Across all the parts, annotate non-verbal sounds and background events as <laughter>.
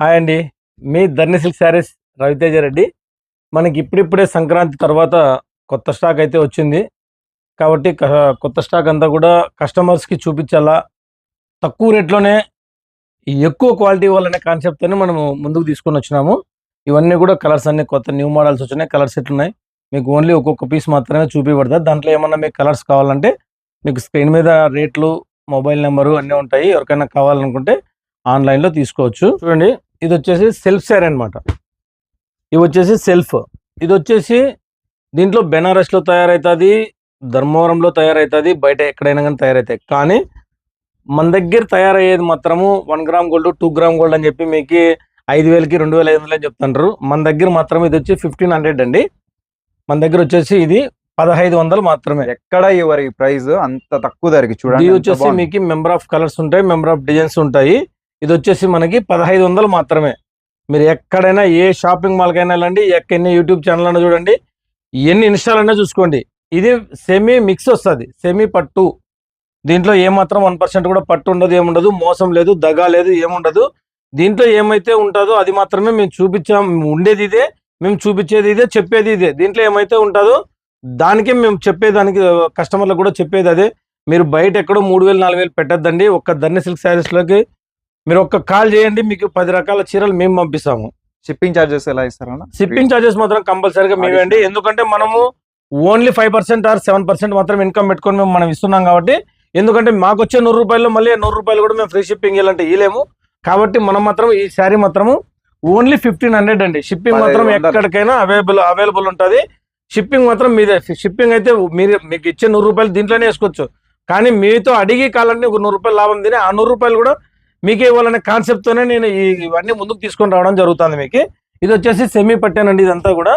Hi అండి. మీ ధర్ని silk sarees Raviteja Reddy. మనకి ఇప్పుడిప్పుడే సంక్రాంతి తర్వాత కొత్త స్టాక్ అయితే వచ్చింది. కాబట్టి కొత్త స్టాక్ అంతా కూడా కస్టమర్స్కి చూపించాలా? తక్కువ రేట్లోనే ఎక్కువ క్వాలిటీ వల్లనే కాన్సెప్ట్తోనే మనము ముందుకు తీసుకొని వచ్చినాము. ఇవన్నీ కూడా కలర్స్ అన్ని కొత్త న్యూ మోడల్స్ వచ్చినాయి. కలర్స్ ఎట్లున్నాయి మీకు ఓన్లీ ఒక్కొక్క పీస్ మాత్రమే చూపించబడుతుంది దాంట్లో ఏమన్నా మీకు కలర్స్ కావాలంటే మీకు స్క్రీన్ మీద రేట్లు మొబైల్ నెంబరు అన్నీ ఉంటాయి. ఎవరికైనా కావాలనుకుంటే ఆన్లైన్లో తీసుకోవచ్చు. చూడండి. ఇది వచ్చేసి సెల్ఫ్ శారీ అనమాట ఇవి వచ్చేసి సెల్ఫ్. ఇది వచ్చేసి దీంట్లో బెనారస్లో తయారవుతుంది ధర్మవరంలో తయారవుతుంది బయట ఎక్కడైనా కానీ తయారవుతాయి కానీ మన దగ్గర తయారయ్యేది మాత్రము one gram gold two gram gold అని చెప్పి మీకు ఐదు వేలకి రెండు వేల ఐదు వందలు అని చెప్తుంటారు మన దగ్గర మాత్రం ఇది వచ్చి ఫిఫ్టీన్ హండ్రెడ్ అండి. మన దగ్గర వచ్చేసి ఇది పదహైదు వందలు మాత్రమే. ఎక్కడ ఇవ్వరు ఈ ప్రైస్ అంత తక్కువ ధరకి చూడండి ఇది వచ్చేసి. మీకు మెంబర్ ఆఫ్ కలర్స్ ఉంటాయి మెంబర్ ఆఫ్ డిజైన్స్ ఉంటాయి. ఇది వచ్చేసి మనకి పదహైదు వందలు మాత్రమే. మీరు ఎక్కడైనా ఏ షాపింగ్ మాల్కైనా వెళ్ళండి ఎన్ని యూట్యూబ్ ఛానల్ అయినా చూడండి ఎన్ని ఇన్స్టాల్ అయినా చూసుకోండి. ఇది సెమీ మిక్స్ వస్తుంది సెమీ పట్టు. దీంట్లో ఏమాత్రం వన్ పర్సెంట్ కూడా పట్టు ఉండదు ఏముండదు మోసం లేదు దగా లేదు ఏముండదు. దీంట్లో ఏమైతే ఉంటుందో అది మాత్రమే మేము చూపించాం ఉండేది ఇదే మేము చూపించేది ఇదే చెప్పేది ఇదే. దీంట్లో ఏమైతే ఉంటుందో దానికే మేము చెప్పేదానికి కస్టమర్లకు కూడా చెప్పేది అదే. మీరు బయట ఎక్కడో మూడు వేలు నాలుగు వేలు పెట్టద్దండి. ఒక్క ధర్ని సిల్క్ శారీస్లోకి మీరు ఒక్క కాల్ చేయండి మీకు పది రకాల చీరలు మేము పంపిస్తాము. షిప్పింగ్ చార్జెస్ ఎలా ఇస్తారన్న? షిప్పింగ్ ఛార్జెస్ మాత్రం కంపల్సరీగా మేమేండి ఎందుకంటే మనము only five percent or seven percent మాత్రం ఇన్కమ్ పెట్టుకొని మేము మనం ఇస్తున్నాం కాబట్టి ఎందుకంటే మాకు వచ్చే నూరు రూపాయలు మళ్ళీ నూరు రూపాయలు కూడా మేము ఫ్రీ షిప్పింగ్ ఇవ్వాలంటే ఇవ్వలేము కాబట్టి మనం మాత్రం ఈ శారీ మాత్రము ఓన్లీ ఫిఫ్టీన్ హండ్రెడ్ అండి. షిప్పింగ్ మాత్రం. ఎక్కడికైనా అవైలబుల్ అవైలబుల్ ఉంటుంది. షిప్పింగ్ మాత్రం మీదే. షిప్పింగ్ అయితే మీరు మీకు ఇచ్చే నూరు రూపాయలు దీంట్లోనే వేసుకోవచ్చు. కానీ మీతో అడిగి కావాలంటే ఒక నూరు రూపాయలు లాభం తిని ఆ నూరు రూపాయలు కూడా మీకే ఇవ్వాలనే కాన్సెప్ట్ తోనే నేను ఇవన్నీ ముందుకు తీసుకొని రావడం జరుగుతుంది మీకు. ఇది వచ్చేసి సెమీ పట్టానండి ఇదంతా కూడా.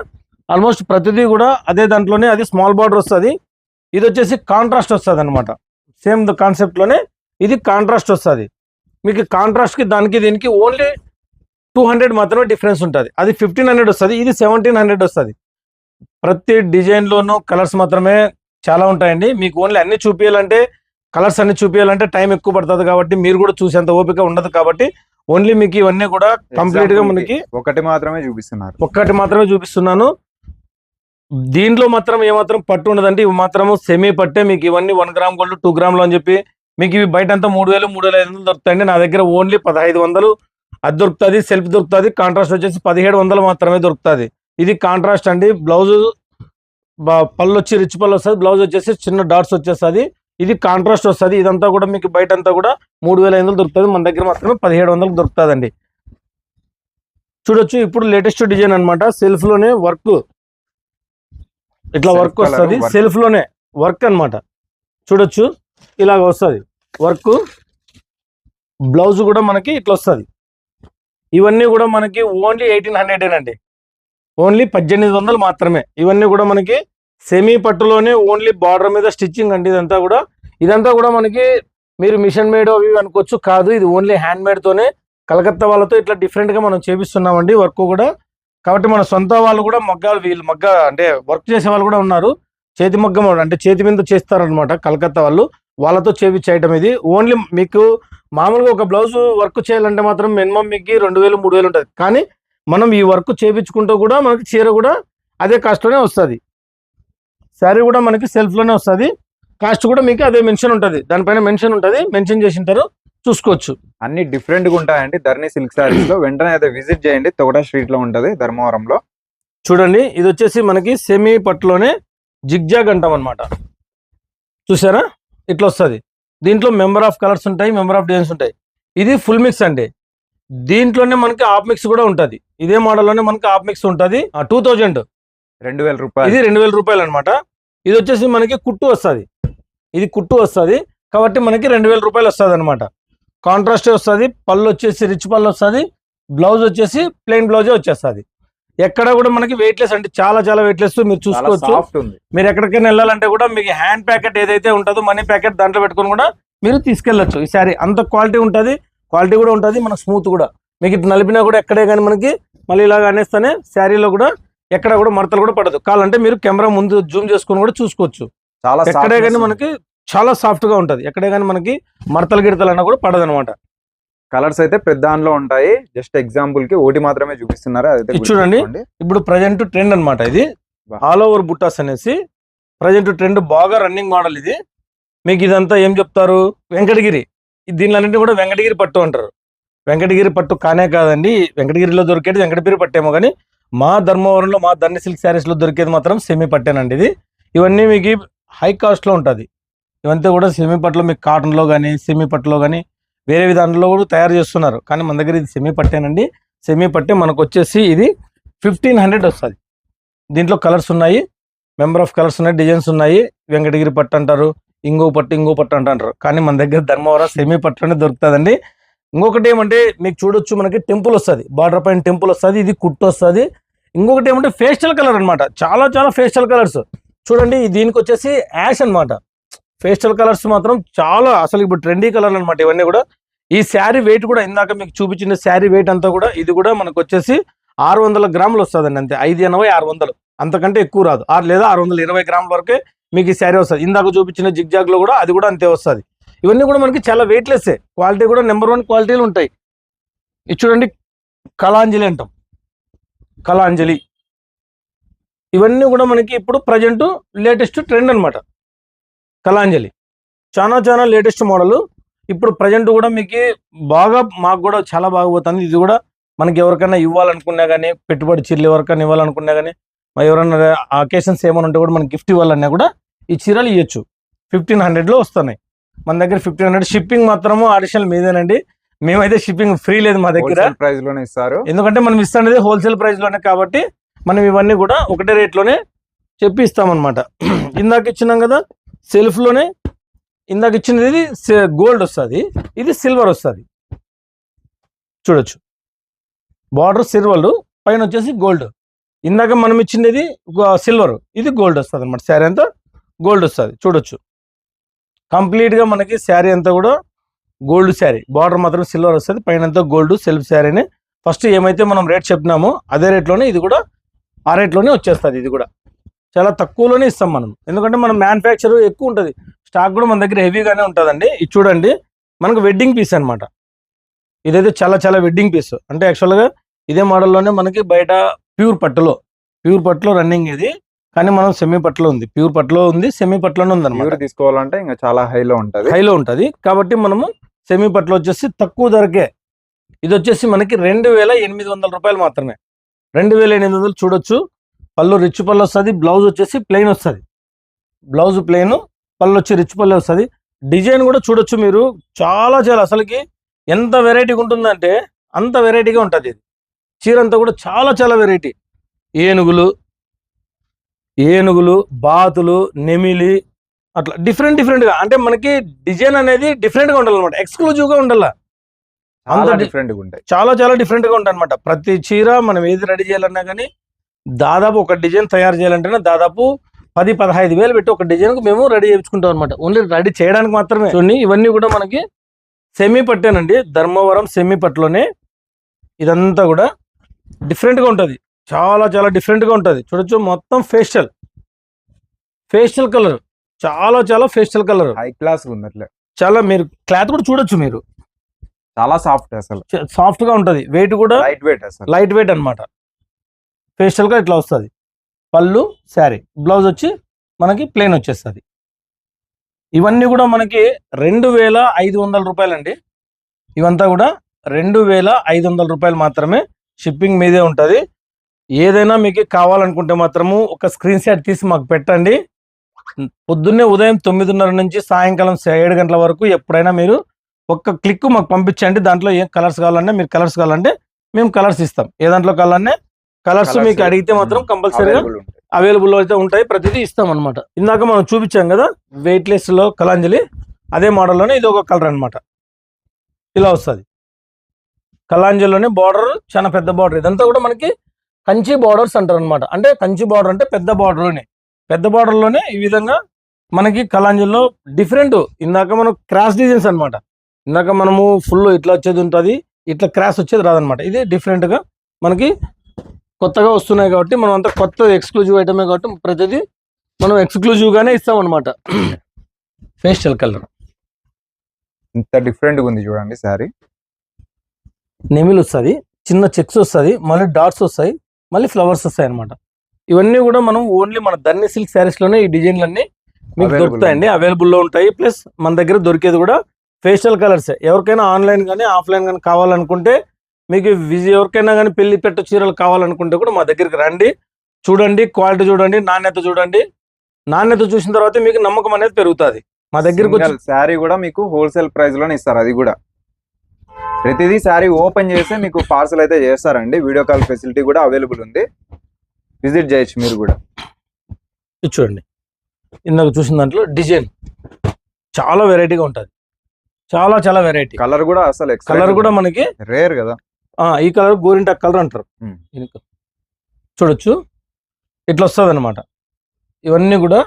ఆల్మోస్ట్ ప్రతిదీ కూడా అదే దాంట్లోనే అది స్మాల్ బార్డర్ వస్తుంది. ఇది వచ్చేసి కాంట్రాస్ట్ వస్తుంది అనమాట సేమ్ కాన్సెప్ట్లోనే ఇది కాంట్రాస్ట్ వస్తుంది. మీకు కాంట్రాస్ట్కి దానికి దీనికి ఓన్లీ టూ హండ్రెడ్ మాత్రమే డిఫరెన్స్ ఉంటుంది. అది ఫిఫ్టీన్ హండ్రెడ్ వస్తుంది ఇది సెవెంటీన్ హండ్రెడ్ వస్తుంది. ప్రతి డిజైన్లోనూ కలర్స్ మాత్రమే చాలా ఉంటాయండి. మీకు ఓన్లీ అన్ని చూపించాలంటే కలర్స్ అన్ని చూపించాలంటే టైం ఎక్కువ పడుతుంది కాబట్టి మీరు కూడా చూసేంత ఓపిక ఉండదు కాబట్టి ఓన్లీ మీకు ఇవన్నీ కూడా కంప్లీట్గా మనకి ఒకటి మాత్రమే చూపిస్తున్నారు. ఒక్కటి మాత్రమే చూపిస్తున్నాను. దీంట్లో మాత్రం ఏమాత్రం పట్టు ఉండదండి. ఇవి మాత్రం సెమీ పట్టే. మీకు ఇవన్నీ వన్ గ్రామ్ గోల్డ్ టూ గ్రామ్లు అని చెప్పి మీకు ఇవి బయట అంతా మూడు వేలు మూడు వేల ఐదు వందలు దొరుకుతాయండి. నా దగ్గర ఓన్లీ పదహైదు వందలు. అది దొరుకుతుంది సెల్ఫ్ దొరుకుతుంది. కాంట్రాస్ట్ వచ్చేసి పదిహేడు వందలు మాత్రమే దొరుకుతుంది. ఇది కాంట్రాస్ట్ అండి. బ్లౌజ్ పళ్ళు వచ్చి రిచ్ పళ్ళు వస్తుంది బ్లౌజ్ వచ్చేసి చిన్న డాట్స్ వచ్చేస్తుంది. ఇది కాంట్రాస్ట్ వస్తుంది. ఇదంతా కూడా మీకు బయట అంతా కూడా మూడు వేల ఐదు వందలు దొరుకుతుంది. మన దగ్గర మాత్రమే పదిహేడు వందలకు దొరుకుతుందండి. చూడొచ్చు. ఇప్పుడు లేటెస్ట్ డిజైన్ అన్నమాట. సెల్ఫ్లోనే వర్క్ ఇట్లా వర్క్ వస్తుంది. సెల్ఫ్లోనే వర్క్ అన్నమాట. చూడొచ్చు. ఇలాగ వస్తుంది. వర్క్ బ్లౌజ్ కూడా మనకి ఇట్లా వస్తుంది. ఇవన్నీ కూడా మనకి ఓన్లీ ఎయిటీన్ హండ్రెడ్ అండి ఓన్లీ పద్దెనిమిది వందలు మాత్రమే. ఇవన్నీ కూడా మనకి సెమీ పట్టులోనే ఓన్లీ బార్డర్ మీద స్టిచ్చింగ్ అండి ఇదంతా కూడా. ఇదంతా కూడా మనకి మీరు మిషన్ మేడ్ అవి అనుకోవచ్చు కాదు. ఇది ఓన్లీ హ్యాండ్ మేడ్తోనే కలకత్తా వాళ్ళతో ఇట్లా డిఫరెంట్గా మనం చేపిస్తున్నామండి వర్క్ కూడా. కాబట్టి మన సొంత వాళ్ళు కూడా మగ్గాలు వీళ్ళు మగ్గ అంటే వర్క్ చేసే వాళ్ళు కూడా ఉన్నారు. చేతి మగ్గం అంటే చేతి మీద చేస్తారనమాట కలకత్తా వాళ్ళు. వాళ్ళతో చేపించేయటం ఇది. ఓన్లీ మీకు మామూలుగా ఒక బ్లౌజ్ వర్క్ చేయాలంటే మాత్రం మినిమం మీకు రెండు వేలు మూడు వేలు ఉంటుంది. కానీ మనం ఈ వర్క్ చేపించుకుంటూ కూడా మనకి చీర కూడా అదే కాస్ట్లోనే వస్తుంది. శారీ కూడా మనకి సెల్ఫ్లోనే వస్తుంది. కాస్ట్ కూడా మీకు అదే మెన్షన్ ఉంటుంది. దానిపైన మెన్షన్ ఉంటుంది. మెన్షన్ చేసి ఉంటారు చూసుకోవచ్చు. అన్ని డిఫరెంట్గా ఉంటాయండి. ధర్ని సిల్క్ సారీస్లో. వెంటనే అయితే విజిట్ చేయండి. తొగట స్ట్రీట్లో ఉంటది. ధర్మవరంలో. చూడండి. ఇది వచ్చేసి మనకి సెమీ పట్టులోనే జిగ్జాగ్ అంటాం అనమాట చూసారా? ఇట్లా వస్తుంది. దీంట్లో మెంబర్ ఆఫ్ కలర్స్ ఉంటాయి. మెంబర్ ఆఫ్ డిజైన్స్ ఉంటాయి. ఇది ఫుల్ మిక్స్ అండి. దీంట్లోనే మనకి ఆఫ్ మిక్స్ కూడా ఉంటుంది. ఇదే మోడల్లోనే మనకి ఆఫ్ మిక్స్ ఉంటుంది. టూ థౌజండ్ రెండు వేల రూపాయలు. ఇది రెండు వేల రూపాయలు అనమాట ఇది వచ్చేసి మనకి కుట్టు వస్తుంది. ఇది కుట్టు వస్తుంది. కాబట్టి మనకి రెండు వేల రూపాయలు వస్తుంది అనమాట కాంట్రాస్ట్ వస్తుంది. పళ్ళు వచ్చేసి రిచ్ పళ్ళు వస్తుంది. బ్లౌజ్ వచ్చేసి ప్లెయిన్ బ్లౌజే వచ్చేస్తుంది. ఎక్కడ కూడా మనకి వెయిట్లెస్ అంటే చాలా చాలా వెయిట్లెస్ మీరు చూసుకోవచ్చు. సాఫ్ట్ ఉంది. మీరు ఎక్కడికైనా వెళ్ళాలంటే కూడా మీకు హ్యాండ్ ప్యాకెట్ ఏదైతే ఉంటుందో మనీ ప్యాకెట్ దాంట్లో పెట్టుకొని కూడా మీరు తీసుకెళ్ళొచ్చు. ఈ శారీ అంత క్వాలిటీ ఉంటుంది. క్వాలిటీ కూడా ఉంటుంది. మనకు స్మూత్ కూడా. మీకు ఇటు నలిపినా కూడా ఎక్కడే కానీ మనకి మళ్ళీ ఇలాగ అనేస్తేనే శారీలో కూడా ఎక్కడ కూడా మడతలు కూడా పడదు. కావాలంటే మీరు కెమెరా ముందు జూమ్ చేసుకొని కూడా చూసుకోవచ్చు. చాలా ఎక్కడే కానీ. మనకి చాలా సాఫ్ట్గా ఉంటది. ఎక్కడే కానీ మనకి మడతలు గిడతలు అన్నా కూడా పడదు అనమాట కలర్స్ అయితే పెద్ద దానిలో ఉంటాయి. జస్ట్ ఎగ్జాంపుల్కి ఒకటి మాత్రమే చూపిస్తున్నారు? అదైతే చూడండి. ఇప్పుడు ప్రజెంట్ ట్రెండ్ అన్నమాట ఇది. ఆల్ ఓవర్ బుట్టాస్ అనేసి ప్రజెంట్ ట్రెండ్ బాగా రన్నింగ్ మోడల్ ఇది. మీకు ఇదంతా ఏం చెప్తారు? వెంకటగిరి. దీనిలన్నింటినీ కూడా వెంకటగిరి పట్టు అంటారు. వెంకటగిరి పట్టు కానే కాదండి. వెంకటగిరిలో దొరికేది వెంకటగిరి పట్టేమో కానీ మా ధర్మవరంలో మా ధర్ని సిల్క్ శారీస్లో దొరికేది మాత్రం సెమీ పట్టేనండి ఇది. ఇవన్నీ మీకు హై కాస్ట్లో ఉంటుంది. ఇవంతా కూడా సెమీ పట్టులో మీకు కాటన్లో కానీ సెమీ పట్టులో కానీ వేరే విధానంలో కూడా తయారు చేస్తున్నారు. కానీ మన దగ్గర ఇది సెమీ పట్టేనండి. సెమీ పట్టే మనకు వచ్చేసి ఇది ఫిఫ్టీన్ హండ్రెడ్ వస్తుంది. దీంట్లో కలర్స్ ఉన్నాయి. మెంబర్ ఆఫ్ కలర్స్ ఉన్నాయి డిజైన్స్ ఉన్నాయి. వెంకటగిరి పట్టు అంటారు ఇంగో పట్టు ఇంకో పట్టు అంటారు. కానీ మన దగ్గర ధర్మవరం సెమీ పట్టు అనేది దొరుకుతుందండి. ఇంకొకటి ఏమంటే మీకు చూడొచ్చు మనకి టెంపుల్ వస్తుంది. బార్డర్ పైన టెంపుల్ వస్తుంది ఇది కుట్టు వస్తుంది. ఇంకొకటి ఏమంటే ఫేస్టల్ కలర్ అనమాట చాలా చాలా ఫేస్టల్ కలర్స్ చూడండి దీనికి వచ్చేసి యాష్ అన్నమాట. ఫేస్టల్ కలర్స్ మాత్రం చాలా అసలు ఇప్పుడు ట్రెండీ కలర్ అనమాట ఇవన్నీ కూడా. ఈ శారీ వెయిట్ కూడా ఇందాక మీకు చూపించిన శారీ వెయిట్ అంతా కూడా ఇది కూడా మనకు వచ్చేసి ఆరు వందల గ్రాములు వస్తుందండి అంతే. ఐదు ఎనభై ఆరు వందలు. అంతకంటే ఎక్కువ రాదు. ఆరు లేదా ఆరు వందల ఇరవై గ్రాముల వరకే మీకు ఈ శారీ వస్తుంది. ఇందాక చూపించిన జిగ్జాగ్లో కూడా అది కూడా అంతే వస్తుంది. ఇవన్నీ కూడా మనకి చాలా వెయిట్లెస్ క్వాలిటీ కూడా నెంబర్ వన్ క్వాలిటీలు ఉంటాయి. ఇది చూడండి కళాంజలి అంటాం. కళాంజలి. ఇవన్నీ కూడా మనకి ఇప్పుడు ప్రజెంట్ లేటెస్ట్ ట్రెండ్ అనమాట కళాంజలి. చాలా చాలా లేటెస్ట్ మోడల్ ఇప్పుడు ప్రజెంట్ కూడా మీకు బాగా మాకు కూడా చాలా బాగా పోతుంది. ఇది కూడా మనకి ఎవరికైనా ఇవ్వాలనుకున్నా కానీ పెట్టుబడి చీరలు ఎవరికైనా ఇవ్వాలనుకున్నా కానీ ఎవరైనా అకేషన్స్ ఏమైనా ఉంటే కూడా మనకి గిఫ్ట్ ఇవ్వాలన్నా కూడా ఈ చీరలు ఇవ్వచ్చు ఫిఫ్టీన్ హండ్రెడ్లో వస్తున్నాయి. మన దగ్గర ఫిఫ్టీన్ హండ్రెడ్ షిప్పింగ్ మాత్రము అడిషనల్ మీదేనండి. మేమైతే షిప్పింగ్ ఫ్రీ లేదు మా దగ్గర. ప్రైస్లోనే ఇస్తారు. ఎందుకంటే మనం ఇస్తున్నది హోల్సేల్ ప్రైస్లోనే కాబట్టి మనం ఇవన్నీ కూడా ఒకటే రేట్లోనే చెప్పి ఇస్తామన్నమాట <clears throat> ఇందాక ఇచ్చినాం కదా సెల్ఫ్లోనే. ఇందాక ఇచ్చినది ఇది గోల్డ్ వస్తుంది. ఇది సిల్వర్ వస్తుంది. చూడొచ్చు. బార్డర్ సిల్వర్ పైన వచ్చేసి గోల్డ్. ఇందాక మనం ఇచ్చినది సిల్వర్. ఇది గోల్డ్ వస్తుంది అనమాట శారీ అంతా గోల్డ్ వస్తుంది. చూడొచ్చు. కంప్లీట్గా మనకి శారీ అంతా కూడా గోల్డ్ శారీ. బార్డర్ మాత్రం సిల్వర్ వస్తుంది. పైన గోల్డ్ సెల్ఫ్ శారీని ఫస్ట్ ఏమైతే మనం రేట్ చెప్పినామో అదే రేట్లోనే ఇది కూడా ఆ రేట్లోనే వచ్చేస్తుంది ఇది కూడా. చాలా తక్కువలోనే ఇస్తాం మనం. ఎందుకంటే మనం మ్యానుఫ్యాక్చర్ ఎక్కువ ఉంటుంది. స్టాక్ కూడా మన దగ్గర హెవీగానే ఉంటుందండి. ఇది చూడండి. మనకు వెడ్డింగ్ పీస్ అన్నమాట. ఇదైతే చాలా చాలా వెడ్డింగ్ పీస్. అంటే యాక్చువల్గా ఇదే మోడల్లోనే మనకి బయట ప్యూర్ పట్టులో ప్యూర్ పట్టులో రన్నింగ్ ఇది. కానీ మనం సెమీ పట్టులో ఉంది. ప్యూర్ పట్టులో ఉంది సెమీ పట్టులోనే ఉంది ప్యూర్ తీసుకోవాలంటే ఇంకా చాలా హైలో ఉంటది. హైలో ఉంటుంది. కాబట్టి మనము సెమీ పట్లు వచ్చేసి తక్కువ ధరకే. ఇది వచ్చేసి మనకి రెండు వేల ఎనిమిది వందల రూపాయలు మాత్రమే. రెండు వేల ఎనిమిది వందలు చూడొచ్చు. పళ్ళు రిచ్ పళ్ళు వస్తుంది బ్లౌజ్ వచ్చేసి ప్లెయిన్ వస్తుంది. బ్లౌజ్ ప్లెయిన్ పళ్ళు వచ్చి రిచ్ పళ్ళు వస్తుంది. డిజైన్ కూడా చూడొచ్చు మీరు. చాలా చాలా అసలుకి ఎంత వెరైటీగా ఉంటుందంటే అంత వెరైటీగా ఉంటుంది ఇది. చీర అంతా కూడా చాలా చాలా వెరైటీ. ఏనుగులు ఏనుగులు బాతులు నెమిలి అట్లా డిఫరెంట్ డిఫరెంట్గా. అంటే మనకి డిజైన్ అనేది డిఫరెంట్గా ఉండాలన్నమాట ఎక్స్క్లూజివ్గా ఉండాల? అంత డి- డిఫరెంట్గా ఉంటాయి. చాలా చాలా డిఫరెంట్గా ఉంటాయి అనమాట ప్రతి చీర మనం ఏది రెడీ చేయాలన్నా కానీ దాదాపు ఒక డిజైన్ తయారు చేయాలంటేనే దాదాపు పది పదహైదు వేలు పెట్టి ఒక డిజైన్కు మేము రెడీ చేయించుకుంటాం అనమాట ఓన్లీ రెడీ చేయడానికి మాత్రమే. చూడండి ఇవన్నీ కూడా మనకి సెమీ పట్టేనండి. ధర్మవరం సెమీ పట్టులోనే ఇదంతా కూడా డిఫరెంట్గా ఉంటది. చాలా చాలా డిఫరెంట్గా ఉంటది. చూడొచ్చు మొత్తం ఫేషియల్ ఫేషియల్ కలర్ చాలా చాలా ఫేషియల్ కలర్ హై క్లాస్ ఉంది అట్లా చాలా మీరు క్లాత్ కూడా చూడొచ్చు మీరు. చాలా సాఫ్ట్ అసలు. సాఫ్ట్గా ఉంటది. వెయిట్ కూడా లైట్ వెయిట్ అసలు. లైట్ వెయిట్ అనమాట ఫేషియల్గా ఇట్లా వస్తుంది. పళ్ళు శారీ బ్లౌజ్ వచ్చి మనకి ప్లెయిన్ వచ్చేస్తుంది. ఇవన్నీ కూడా మనకి రెండు వేల ఐదు వందల రూపాయలండి. ఇవంతా కూడా రెండు వేల ఐదు వందల రూపాయలు మాత్రమే షిప్పింగ్ మీదే ఉంటుంది. ఏదైనా మీకు కావాలనుకుంటే మాత్రము ఒక స్క్రీన్ షాట్ తీసి మాకు పెట్టండి. పొద్దున్నే ఉదయం తొమ్మిదిన్నర నుంచి సాయంకాలం ఏడు గంటల వరకు ఎప్పుడైనా మీరు ఒక్క క్లిక్ మాకు పంపించండి. దాంట్లో ఏం కలర్స్ కావాలంటే మీరు కలర్స్ కావాలంటే మేము కలర్స్ ఇస్తాం. ఏ దాంట్లో కావాలన్నా కలర్స్ మీకు అడిగితే మాత్రం కంపల్సరీగా. అవైలబుల్ అయితే ఉంటాయి. ప్రతిదీ ఇస్తాం అనమాట ఇందాక మనం చూపించాం కదా వెయిట్లో కలాంజలి అదే మోడల్లోనే ఇది ఒక కలర్ అన్నమాట. ఇలా వస్తుంది. కలాంజలిలోనే బార్డర్ చాలా పెద్ద బార్డర్ ఇదంతా కూడా మనకి కంచి బార్డర్స్ అంటారు అనమాట అంటే కంచి బార్డర్ అంటే పెద్ద బార్డర్లోనే పెద్ద బార్డర్లోనే ఈ విధంగా మనకి కలాంజలిలో డిఫరెంట్ ఇందాక మనం క్రాస్ డిజైన్స్ అన్నమాట. ఇందాక మనము ఫుల్ ఇట్లా వచ్చేది ఉంటుంది ఇట్లా క్రాస్ వచ్చేది రాదనమాట ఇది different గా మనకి కొత్తగా వస్తున్నాయి కాబట్టి మనం అంతా కొత్త ఎక్స్క్లూజివ్ ఐటమే కాబట్టి ప్రతిదీ మనం ఎక్స్క్లూజివ్ గానే ఇస్తాం అనమాట ఫేషియల్ కలర్ ఇంత డిఫరెంట్గా ఉంది చూడండి సారీ నెమిల్ వస్తుంది చిన్న చెక్స్ వస్తుంది మళ్ళీ డాట్స్ వస్తాయి మళ్ళీ ఫ్లవర్స్ వస్తాయి అనమాట ఇవన్నీ కూడా మనం ఓన్లీ మన ధర్ని సిల్క్ శారీస్లోనే ఈ డిజైన్లన్నీ మీకు దొరుకుతాయండి. అవైలబుల్లో ఉంటాయి. ప్లస్ మన దగ్గర దొరికేది కూడా ఫేషియల్ కలర్స్ ఎవరికైనా ఆన్లైన్ కానీ ఆఫ్లైన్ కానీ కావాలనుకుంటే మీకు విజి ఎవరికైనా కానీ పెళ్ళి పెట్ట చీరలు కావాలనుకుంటే కూడా మా దగ్గరికి రండి. చూడండి. క్వాలిటీ చూడండి. నాణ్యత చూడండి. నాణ్యత చూసిన తర్వాత మీకు నమ్మకం అనేది పెరుగుతుంది. మా దగ్గరికి వచ్చి శారీ కూడా మీకు హోల్సేల్ ప్రైస్లోనే ఇస్తారు. అది కూడా. ప్రతిదీ శారీ ఓపెన్ చేస్తే మీకు పార్సల్ అయితే చేస్తారండి. వీడియో కాల్ ఫెసిలిటీ కూడా అవైలబుల్ ఉంది. విజిట్ చేయొచ్చు మీరు కూడా. ఇది చూడండి. ఇందాక చూసిన దాంట్లో డిజైన్ చాలా వెరైటీగా ఉంటుంది. చాలా చాలా వెరైటీ కలర్ కూడా అసలు కలర్ కూడా మనకి రేర్ కదా. ఈ కలర్ గోరింటా కలర్ అంటారు. చూడొచ్చు. ఇట్లా వస్తుంది అనమాట ఇవన్నీ కూడా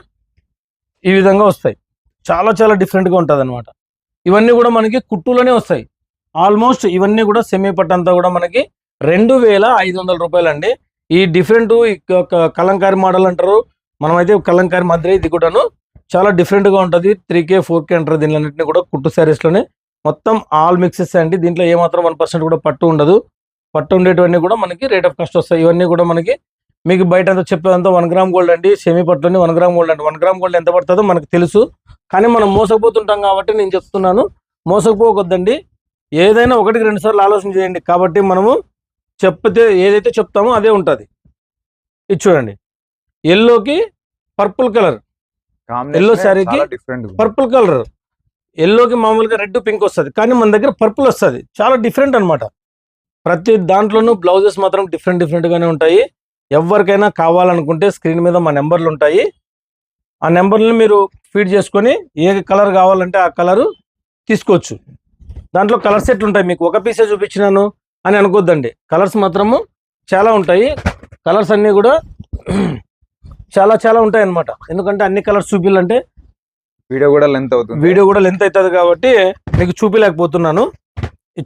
ఈ విధంగా వస్తాయి. చాలా చాలా డిఫరెంట్గా ఉంటుంది అనమాట ఇవన్నీ కూడా మనకి కుట్టులోనే వస్తాయి. ఆల్మోస్ట్ ఇవన్నీ కూడా సెమీ పట్టు అంతా కూడా మనకి రెండు వేల ఐదు వందల రూపాయలు అండి ఈ డిఫరెంట్ కలంకారీ మోడల్ అంటారు. మనమైతే కలంకారీ మాదిరి ఇది కూడాను. చాలా డిఫరెంట్గా గా ఉంటుంది. త్రీ కే ఫోర్ కే అంటారు దీనిలన్నింటినీ కూడా కుట్టు శారీస్లోనే లోనే. మొత్తం ఆల్ మిక్సెస్ అండి. దీంట్లో ఏమాత్రం వన్ పర్సెంట్ కూడా పట్టు ఉండదు. పట్టు ఉండేటివన్నీ కూడా మనకి రేట్ ఆఫ్ కాస్ట్ వస్తాయి. ఇవన్నీ కూడా మనకి మీకు బయట అంతా చెప్పేదంతా వన్ గ్రామ్ గోల్డ్ అండి. సెమీ పట్టులోని వన్ గ్రామ్ గోల్డ్ అండి. వన్ గ్రామ్ గోల్డ్ ఎంత పడుతుందో మనకు తెలుసు. కానీ మనం మోసకపోతుంటాం కాబట్టి నేను చెప్తున్నాను. మోసకపోకొద్దండి ఏదైనా ఒకటికి రెండు సార్లు ఆలోచన చేయండి. కాబట్టి మనము చెప్తే ఏదైతే చెప్తామో అదే ఉంటుంది. ఇది చూడండి. ఎల్లోకి పర్పుల్ కలర్. Yellow saree కి డిఫరెంట్ పర్పుల్ కలర్. ఎల్లోకి మామూలుగా రెడ్ పింక్ వస్తుంది. కానీ మన దగ్గర పర్పుల్ వస్తుంది. చాలా డిఫరెంట్ అన్నమాట. ప్రతి దాంట్లోనూ బ్లౌజెస్ మాత్రం డిఫరెంట్ డిఫరెంట్ గానే ఉంటాయి. ఎవరికైనా కావాలనుకుంటే స్క్రీన్ మీద మా నెంబర్లు ఉంటాయి. ఆ నెంబర్ని మీరు ఫీడ్ చేసుకొని ఏ కలర్ కావాలంటే ఆ కలరు తీసుకోవచ్చు. దాంట్లో కలర్ సెట్ ఉంటాయి మీకు. ఒక పీసే చూపించినాను. అని అనుకోద్దండి. కలర్స్ మాత్రము చాలా ఉంటాయి. కలర్స్ అన్నీ కూడా చాలా చాలా ఉంటాయి అన్నమాట ఎందుకంటే అన్ని కలర్స్ చూపించాలంటే వీడియో కూడా లెంత్ అవుతుంది. వీడియో కూడా లెంత్ అవుతుంది కాబట్టి మీకు చూపించలేకపోతున్నాను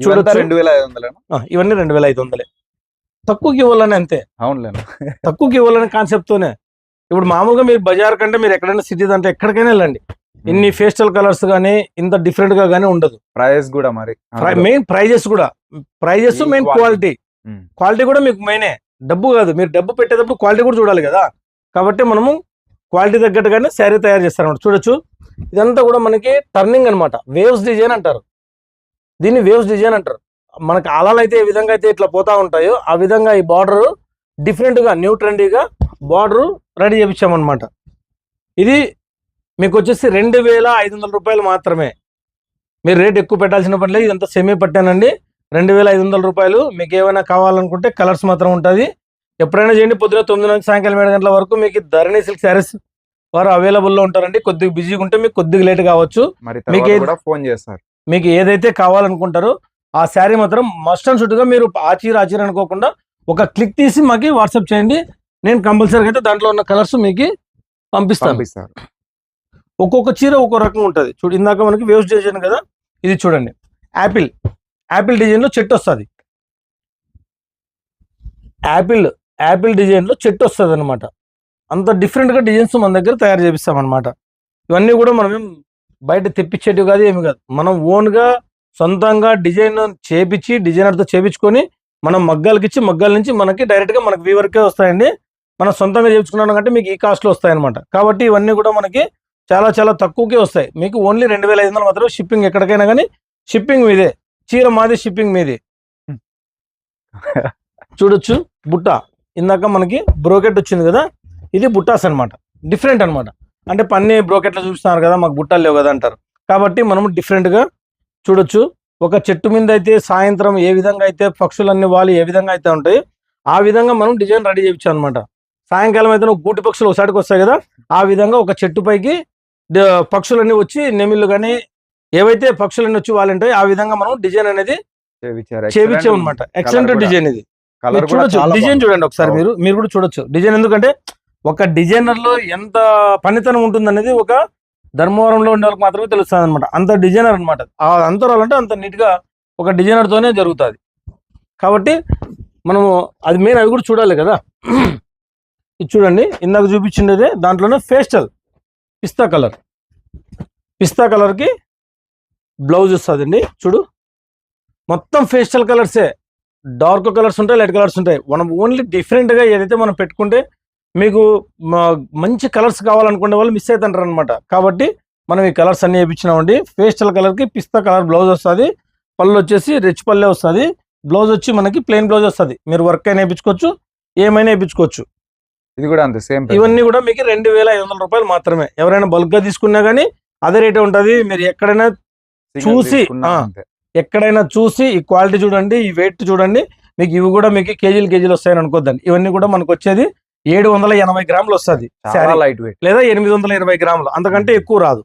చూడొచ్చు. రెండు వేల ఐదు వందలు ఇవన్నీ రెండు వేల ఐదు వందలే. తక్కువకి ఇవ్వాలని అంతే. అవునులేను <laughs> తక్కువకి ఇవ్వాలని కాన్సెప్ట్ తోనే. ఇప్పుడు మామూలుగా మీరు బజార్ కంటే మీరు ఎక్కడైనా సిటీ అంటే ఎక్కడికైనా వెళ్ళండి. ఇన్ని ఫేస్టల్ కలర్స్ కానీ ఇంత డిఫరెంట్గా కానీ ఉండదు. ప్రైస్ కూడా మరి. మెయిన్ ప్రైజెస్ కూడా. Prices main. క్వాలిటీ. క్వాలిటీ కూడా మీకు మెయినే డబ్బు కాదు. మీరు డబ్బు పెట్టేటప్పుడు క్వాలిటీ కూడా చూడాలి కదా. కాబట్టి మనము క్వాలిటీ తగ్గట్టుగానే శారీ తయారు చేస్తారన్నమాట. చూడొచ్చు. ఇదంతా కూడా మనకి టర్నింగ్ అన్నమాట. వేవ్స్ డిజైన్ అంటారు. దీన్ని వేవ్స్ డిజైన్ అంటారు. మనకి అలలు అయితే ఏ విధంగా అయితే ఇట్లా పోతా ఉంటాయో ఆ విధంగా ఈ బార్డర్ డిఫరెంట్గా న్యూ ట్రెండీగా బార్డర్ రెడీ చేపించామన్నమాట ఇది మీకు వచ్చేసి రెండు వేల ఐదు వందల రూపాయలు మాత్రమే. మీరు రేట్ ఎక్కువ పెట్టాల్సిన పని లేదు. ఇదంతా సెమీ పట్టానండి. రెండు వేల ఐదు వందల రూపాయలు మీకు ఏమైనా కావాలనుకుంటే కలర్స్ మాత్రం ఉంటుంది. ఎప్పుడైనా చేయండి పొద్దున తొమ్మిది నుంచి సాయంకాలం ఏడు గంటల వరకు మీకు ధరణి సిల్క్ శారీస్ వారు అవైలబుల్లో ఉంటారండి. కొద్దిగా బిజీగా ఉంటే మీకు కొద్దిగా లేట్ కావచ్చు. మీకు ఫోన్ చేస్తారు. మీకు ఏదైతే కావాలనుకుంటారో ఆ శారీ మాత్రం మస్ట్ అండ్ షుడ్గా మీరు ఆ చీర ఆ చీర అనుకోకుండా ఒక క్లిక్ తీసి మాకు వాట్సాప్ చేయండి. నేను కంపల్సరీగా అయితే దాంట్లో ఉన్న కలర్స్ మీకు పంపిస్తాను. ఒక్కొక్క చీర ఒక్కో రకం ఉంటుంది. చూడు ఇందాక మనకి వేవ్స్ డిజైన్ కదా ఇది చూడండి. యాపిల్ యాపిల్ డిజైన్లో చెట్టు వస్తుంది. యాపిల్ యాపిల్ డిజైన్లో చెట్టు వస్తుంది అనమాట అంత డిఫరెంట్గా డిజైన్స్ మన దగ్గర తయారు చేపిస్తామన్నమాట. ఇవన్నీ కూడా మనం బయట తెప్పించేటివి కాదు ఏమి కాదు. మనం ఓన్గా సొంతంగా డిజైన్ చేపించి డిజైనర్తో చేపించుకొని మనం మగ్గాలకి ఇచ్చి మగ్గాల నుంచి మనకి డైరెక్ట్గా మనకి వీవర్కే వస్తాయండి. మనం సొంతంగా చేయించుకున్నాం అంటే మీకు ఈ కాస్ట్లో వస్తాయన్నమాట. వస్తాయి అనమాట కాబట్టి ఇవన్నీ కూడా మనకి చాలా చాలా తక్కువకే వస్తాయి. మీకు ఓన్లీ రెండు వేల ఐదు వందలు మాత్రమే షిప్పింగ్ ఎక్కడికైనా కానీ షిప్పింగ్ మీదే చీర మాది. షిప్పింగ్ మీది చూడొచ్చు బుట్ట. ఇందాక మనకి బ్రోకెట్ వచ్చింది కదా ఇది బుట్టాస్ అన్నమాట. డిఫరెంట్ అన్నమాట. అంటే పన్ని బ్రోకెట్లు చూపిస్తున్నారు కదా మాకు బుట్టాలు లేవు కదా అంటారు. కాబట్టి మనం different గా చూడొచ్చు. ఒక చెట్టు మీద అయితే సాయంత్రం ఏ విధంగా అయితే పక్షులన్నీ వాళ్ళు ఏ విధంగా అయితే ఉంటాయి ఆ విధంగా మనం డిజైన్ రెడీ చేయించాం అనమాట సాయంకాలం అయితే నువ్వు గూటి పక్షులు ఒకసారికి వస్తాయి కదా ఆ విధంగా ఒక చెట్టు పైకి పక్షులన్నీ వచ్చి నెమిళ్ళు కానీ ఏవైతే పక్షులన్నీ వచ్చి వాళ్ళు ఉంటాయి ఆ విధంగా మనం డిజైన్ అనేది చేపించాం అనమాట ఎక్సలెంట్ డిజైన్ ఇది. చూడొచ్చు. డిజైన్ చూడండి ఒకసారి. మీరు. మీరు కూడా చూడొచ్చు. డిజైన్ ఎందుకంటే ఒక డిజైనర్లో ఎంత పనితనం ఉంటుంది అనేది ఒక ధర్మవరంలో ఉండే వాళ్ళకి మాత్రమే తెలుస్తుంది అనమాట అంత డిజైనర్ అనమాట ఆ అంతరాలు అంటే అంత నీట్గా ఒక డిజైనర్ తోనే జరుగుతుంది. కాబట్టి మనము అది మెయిన్ అవి కూడా చూడాలి కదా. ఇది చూడండి. ఇందాక చూపించిండేదే దాంట్లోనే ఫేస్టల్ పిస్తా కలర్. పిస్తా కలర్కి బ్లౌజ్ వస్తుందండి. చూడు. మొత్తం ఫేస్టల్ కలర్సే డార్క్ కలర్స్ ఉంటాయి లైట్ కలర్స్ ఉంటాయి. మనం ఓన్లీ డిఫరెంట్గా ఏదైతే మనం పెట్టుకుంటే మీకు మంచి కలర్స్ కావాలనుకునే వాళ్ళు మిస్ అవుతుంటారు అనమాట కాబట్టి మనం ఈ కలర్స్ అన్ని వేయించినామండి పేస్టల్ కలర్కి పిస్తా కలర్ బ్లౌజ్ వస్తుంది. పళ్ళు వచ్చేసి రిచ్ పల్లె వస్తుంది. బ్లౌజ్ వచ్చి మనకి ప్లెయిన్ బ్లౌజ్ వస్తుంది. మీరు వర్క్ అయినా వేయించుకోవచ్చు ఏమైనా వేయించుకోవచ్చు ఇది కూడా అంతే సేమ్ ఇవన్నీ కూడా మీకు రెండు వేల ఐదు వందల రూపాయలు మాత్రమే. ఎవరైనా బల్క్గా తీసుకున్నా కానీ అదే రేటే ఉంటది. మీరు ఎక్కడైనా చూసి. ఎక్కడైనా చూసి ఈ క్వాలిటీ చూడండి ఈ వెయిట్ చూడండి మీకు ఇవి కూడా మీకు కేజీలు కేజీలు వస్తాయని అనుకోద్దండి. ఇవన్నీ కూడా మనకు వచ్చేది ఏడు వందల ఎనభై గ్రాములు వస్తుంది చాలా లైట్ వెయిట్ లేదా ఎనిమిది వందల ఇరవై గ్రాములు. అంతకంటే ఎక్కువ రాదు.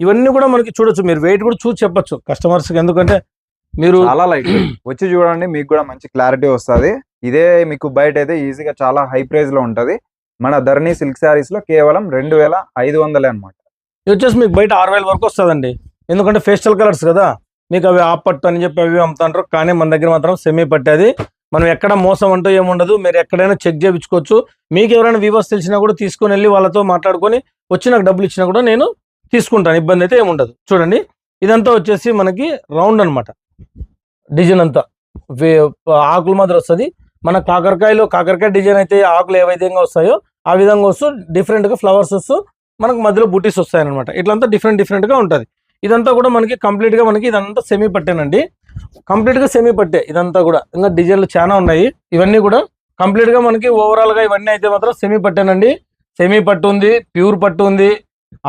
ఇవన్నీ కూడా మనకి చూడొచ్చు. మీరు వెయిట్ కూడా చూసి చెప్పొచ్చు. కస్టమర్స్ ఎందుకంటే మీరు చాలా లైట్ వచ్చి చూడండి మీకు కూడా మంచి క్లారిటీ వస్తుంది. ఇదే మీకు బయట అయితే ఈజీగా చాలా హై ప్రైస్లో ఉంటది. మన ధరణి సిల్క్ శారీస్లో కేవలం రెండు వేల ఐదు వందలే అనమాట ఇది వచ్చేసి మీకు బయట ఆరు వేల వరకు వస్తుందండి. ఎందుకంటే ఫేస్టల్ కలర్స్ కదా. మీకు అవి ఆ పట్టు అని చెప్పి అవి అమ్ముతుంటారు కానీ మన దగ్గర మాత్రం సెమీ పట్టేది. మనం ఎక్కడ మోసం అంటూ ఏముండదు మీరు ఎక్కడైనా చెక్ చేయించుకోవచ్చు. మీకు ఎవరైనా వివర్స్ తెలిసినా కూడా తీసుకొని వెళ్ళి వాళ్ళతో మాట్లాడుకొని వచ్చి నాకు డబ్బులు ఇచ్చినా కూడా నేను తీసుకుంటాను. ఇబ్బంది అయితే ఏముండదు చూడండి. ఇదంతా వచ్చేసి మనకి రౌండ్ అన్నమాట. డిజైన్ అంతా. వే- మాత్రం వస్తుంది. మన కాకరకాయలో కాకరకాయ డిజైన్ అయితే ఆకులు ఏ విధంగా వస్తాయో ఆ విధంగా వస్తూ డిఫరెంట్గా ఫ్లవర్స్ వస్తూ మనకు మధ్యలో బుటీస్ వస్తాయన్నమాట. ఇట్లంతా డిఫరెంట్ డిఫరెంట్గా ఉంటుంది ఉంటది. ఇదంతా కూడా మనకి కంప్లీట్గా మనకి ఇదంతా సెమీ పట్టేనండి. కంప్లీట్గా సెమీ పట్టే ఇదంతా కూడా. ఇంకా డిజైన్లు చాలా ఉన్నాయి. ఇవన్నీ కూడా కంప్లీట్గా మనకి ఓవరాల్గా ఇవన్నీ అయితే మాత్రం సెమీ పట్టేనండి. సెమీ పట్టు ఉంది ప్యూర్ పట్టు ఉంది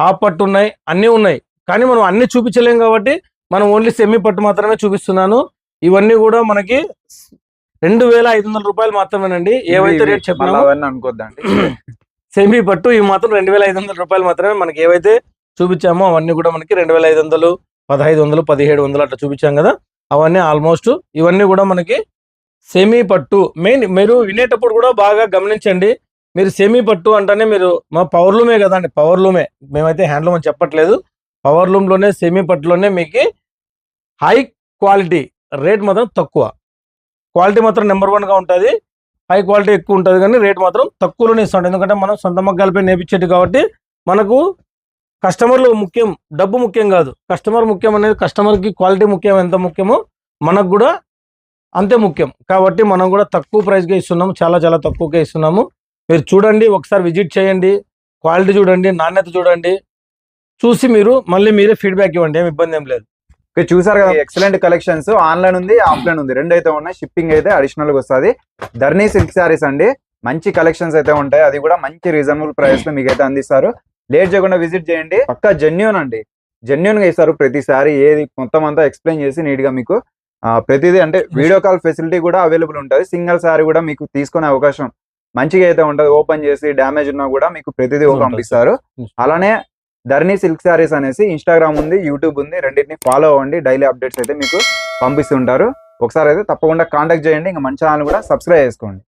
ఆ పట్టు ఉన్నాయి అన్నీ ఉన్నాయి. కానీ మనం అన్ని చూపించలేం కాబట్టి మనం ఓన్లీ సెమీ పట్టు మాత్రమే చూపిస్తున్నాను. ఇవన్నీ కూడా మనకి రెండు వేల ఐదు వందల రూపాయలు మాత్రమేనండి. ఏవైతే రేట్ అవన్నీ అనుకోద్దండి. <clears throat> సెమీ పట్టు ఇవి మాత్రం రెండు వేల ఐదు వందల రూపాయలు మాత్రమే మనకి ఏవైతే చూపించామో. అవన్నీ కూడా మనకి రెండు వేల ఐదు వందలు పదహైదు వందలు పదిహేడు వందలు అట్లా చూపించాం కదా. అవన్నీ ఆల్మోస్ట్ ఇవన్నీ కూడా మనకి సెమీ పట్టు. మెయిన్ మీరు వినేటప్పుడు కూడా బాగా గమనించండి. మీరు సెమీ పట్టు అంటేనే మీరు మా పవర్ లూమే కదండి. పవర్ లూమే మేమైతే హ్యాండ్లూమ్ అని చెప్పట్లేదు. పవర్ లూమ్లోనే సెమీ పట్టులోనే మీకు హై క్వాలిటీ రేట్ మాత్రం తక్కువ. క్వాలిటీ మాత్రం నెంబర్ వన్గా ఉంటుంది. హై క్వాలిటీ ఎక్కువ ఉంటుంది కానీ రేట్ మాత్రం తక్కువలోనే ఇస్తాం. ఎందుకంటే మనం సొంత మగ్గాలపై నేర్పించేది కాబట్టి మనకు కస్టమర్లు ముఖ్యం డబ్బు ముఖ్యం కాదు. కస్టమర్ ముఖ్యం అనేది కస్టమర్కి క్వాలిటీ ముఖ్యం ఎంత ముఖ్యమో మనకు కూడా అంతే ముఖ్యం. కాబట్టి మనం కూడా తక్కువ ప్రైస్గా ఇస్తున్నాము చాలా చాలా తక్కువగా ఇస్తున్నాము. మీరు చూడండి ఒకసారి విజిట్ చేయండి క్వాలిటీ చూడండి నాణ్యత చూడండి. చూసి మీరు మళ్ళీ మీరే ఫీడ్బ్యాక్ ఇవ్వండి ఏమి ఇబ్బంది ఏం లేదు. ఓకే, చూసారు కదా ఎక్సలెంట్ కలెక్షన్స్. ఆన్లైన్ ఉంది ఆఫ్లైన్ ఉంది. రెండు అయితే ఉన్నాయి షిప్పింగ్ అయితే అడిషనల్గా వస్తుంది. ధర్నీ సిల్క్ శారీస్ అండి మంచి కలెక్షన్స్ అయితే ఉంటాయి. అది కూడా మంచి రీజనబుల్ ప్రైస్లో మీకు అయితే అందిస్తారు. లేట్ చేయకుండా విజిట్ చేయండి. పక్కా జెన్యున్ అండి. జెన్యున్గా ఇస్తారు ప్రతిసారి ఏది మొత్తం అంతా ఎక్స్ప్లెయిన్ చేసి నీట్గా మీకు ప్రతిదీ అంటే వీడియో కాల్ ఫెసిలిటీ కూడా అవైలబుల్ ఉంటుంది. సింగిల్ సారీ కూడా మీకు తీసుకునే అవకాశం మంచిగా అయితే ఉంటుంది. ఓపెన్ చేసి డ్యామేజ్ ఉన్నా కూడా మీకు ప్రతిదీ. పంపిస్తారు. అలానే ధర్నీ సిల్క్ శారీస్ అనేసి ఇన్స్టాగ్రామ్ ఉంది యూట్యూబ్ ఉంది రెండింటిని ఫాలో అవ్వండి. డైలీ అప్డేట్స్ అయితే మీకు పంపిస్తుంటారు. ఒకసారి అయితే తప్పకుండా కాంటాక్ట్ చేయండి. ఇంకా మన ఛానల్ కూడా సబ్స్క్రైబ్ చేసుకోండి.